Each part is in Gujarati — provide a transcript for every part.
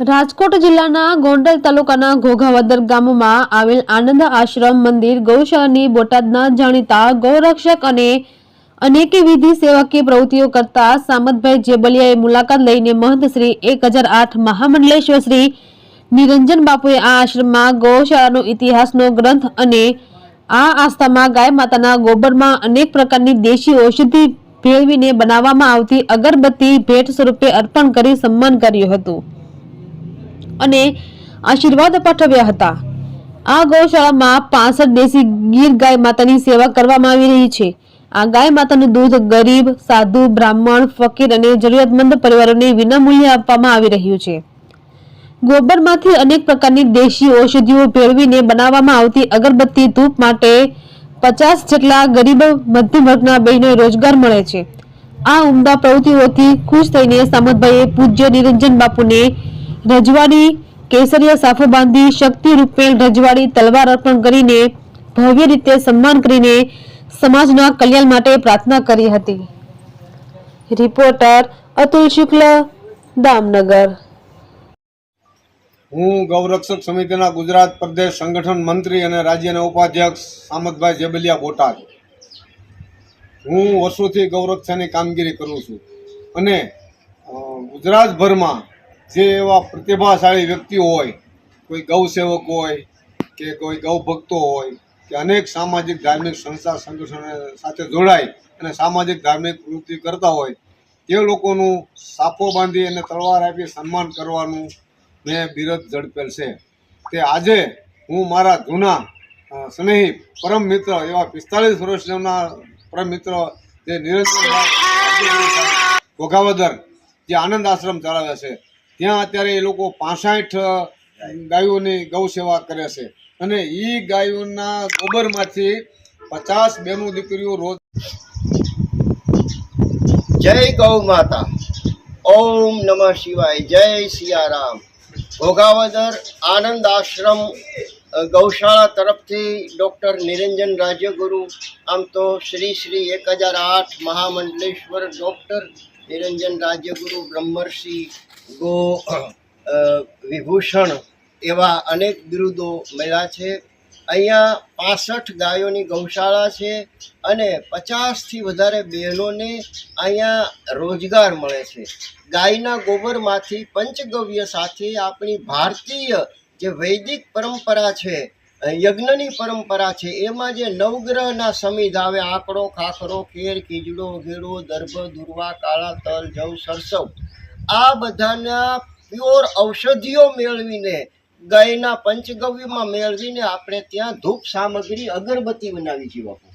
રાજકોટ જિલ્લાના ગોંડલ તાલુકાના ઘોઘાવદર ગામમાં આવેલ આનંદ આશ્રમ મંદિર ગૌશાળાની બોટાદના જાણીતા ગૌરક્ષક અને અનેકવિધિ સેવાકીય પ્રવૃત્તિઓ કરતા સામતભાઈ જેબલિયાએ મુલાકાત લઈને મહંત શ્રી એક હજાર આઠ મહામંડલેશ્વર શ્રી નિરંજન બાપુએ આ આશ્રમમાં ગૌશાળાનો ઇતિહાસનો ગ્રંથ અને આ આસ્થામાં ગાય માતાના ગોબરમાં અનેક પ્રકારની દેશી ઔષધિ ભેળવીને બનાવવામાં આવતી અગરબત્તી ભેટ સ્વરૂપે અર્પણ કરી સન્માન કર્યું હતું. અને આશીર્વાદ પાઠવ્યા હતા. આ ગૌશાળામાં પાસઠ દેશી ગીર ગાય માતાની સેવા કરવામાં આવી રહી છે. આ ગાય માતાનું દૂધ ગરીબ, સાધુ, બ્રાહ્મણ, ફકીર અને જરૂરિયાતમંદ પરિવારોને વિનામૂલ્યે આપવામાં આવી રહ્યું છે. ગોબરમાંથી અનેક પ્રકારની દેશી ઔષધિઓ ભેળવીને બનાવવામાં આવતી અગરબત્તી ધૂપ માટે પચાસ જેટલા ગરીબ મધ્યમ વર્ગના બહેનોને રોજગાર મળે છે. આ ઉમદા પ્રવૃત્તિઓથી ખુશ થઈને સામતભાઈએ પૂજ્ય નિરંજન બાપુને રજવાડી, કેસરિયા સાફો બાંધી શક્તિ રૂપે રજવાડી તલવાર અર્પણ કરીને ભવ્ય રીતે સન્માન કરીને સમાજના કલ્યાણ માટે પ્રાર્થના કરી હતી. રિપોર્ટર અતુલ શુક્લ, દામનગર. હું ગૌરક્ષક સમિતિના ગુજરાત પ્રદેશ સંગઠન મંત્રી અને રાજ્યના ઉપાધ્યક્ષ સામતભાઈ જેબલિયા બોટાદ. હું વર્ષોથી ગૌરક્ષાની કામગીરી કરું છું અને ગુજરાતભરમાં જે એવા પ્રતિભાશાળી વ્યક્તિઓ હોય, કોઈ ગૌ સેવક હોય કે કોઈ ગૌ ભક્તો હોય, કે અનેક સામાજિક ધાર્મિક સંસ્થા સંગઠન સાથે જોડાય અને સામાજિક ધાર્મિક પ્રવૃત્તિ કરતા હોય, તે લોકોનું સાફો બાંધી અને તલવાર આપી સન્માન કરવાનું મેં બિરદ ઝડપેલ છે. તે આજે હું મારા જૂના સ્નેહી પરમ મિત્ર એવા પિસ્તાળીસ વર્ષના પરમ મિત્ર જે નિરંજન ઘોઘાવદર જે આનંદ આશ્રમ ચલાવે છે. ત્યાં અત્યારે એ લોકો પાસઠ ગાયોની ગૌ સેવા કરે છે. અને એ ગાયોના ગોબરમાંથી પચાસ બેનું દીકરીઓ રોજ જય ગૌ માતા. ઓમ નમઃ શિવાય. જય સિયારામ. ભોગાવદર આનંદ આશ્રમ ગૌશાળા તરફથી ડૉક્ટર નિરંજન રાજ્યગુરુ આમ તો શ્રી શ્રી એક હજાર આઠ મહામંડલેશ્વર ડૉક્ટર નિરંજન રાજ્યગુરુ બ્રહ્મર્ષિ ગો વિભૂષણ એવા અનેક બિરુદો મળ્યા છે. અહીંયા પાસઠ ગાયોની ગૌશાળા છે અને પચાસથી વધારે બહેનોને અહીંયા રોજગાર મળે છે. ગાયના ગોબરમાંથી પંચગવ્ય સાથે આપણી ભારતીય જે વૈદિક પરંપરા છે, યજ્ઞની પરંપરા છે, એમાં જે નવગ્રહના સમિધ આવે, આંકડો, ખાખરો, ખેર કીજડો ઘેડો, દર્ભ, દુર્વા, કાળા તલ, જવ, સરસવ આ બધાના પ્યોર ઔષધિઓ મેળવીને, ગાયના પંચગવ્યમાં મેળવીને આપણે ત્યાં ધૂપ સામગ્રી અગરબત્તી બનાવી છીએ બાપુ.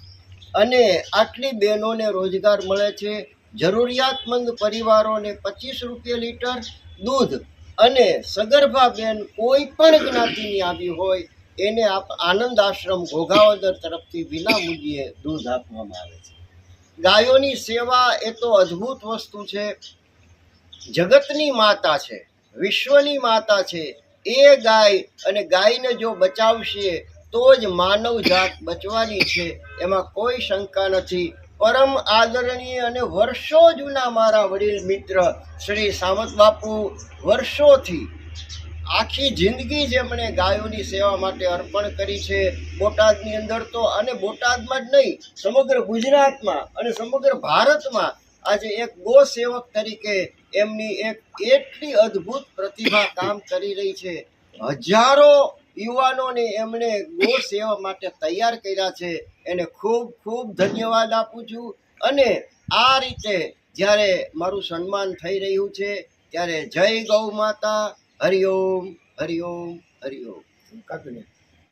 અને આટલી બહેનોને રોજગાર મળે છે, જરૂરિયાતમંદ પરિવારોને પચીસ રૂપિયા લીટર દૂધ અને સગર્ભા બેન કોઈ પણ જ્ઞાતિની આવી હોય, એને આપ આનંદ આશ્રમ ઘોઘાવદર તરફથી વિના મૂલ્યે દૂધ આપવામાં આવે છે. ગાયોની સેવા એ તો અદ્ભુત વસ્તુ છે જગતની માતા છે, વિશ્વની માતા છે, એ ગાય અને ગાયને જો બચાવશે, તો જ માનવ જાત બચવાની છે, એમાં કોઈ શંકા નથી. પરમ આદરણીય અને વર્ષો જૂના મારા વડીલ મિત્ર શ્રી સામત બાપુ, વર્ષોથી આખી જિંદગી જેમણે ગાયોની સેવા માટે અર્પણ કરી છે, બોટાદની અંદર તો, અને બોટાદમાં જ નહીં, સમગ્ર ગુજરાતમાં અને સમગ્ર ભારતમાં આજે એક ગો સેવક તરીકે એમની એક એટલી અદ્ભુત પ્રતિભા કામ કરી રહી છે. હજારો યુવાનોને એમણે ગો સેવા માટે તૈયાર કર્યા છે. એને ખૂબ ખૂબ ધન્યવાદ આપું છું. અને આ રીતે જ્યારે મારું સન્માન થઈ રહ્યું છે, ત્યારે જય ગૌ માતા. હરિઓમ હરિઓમ હરિઓમ કાપીને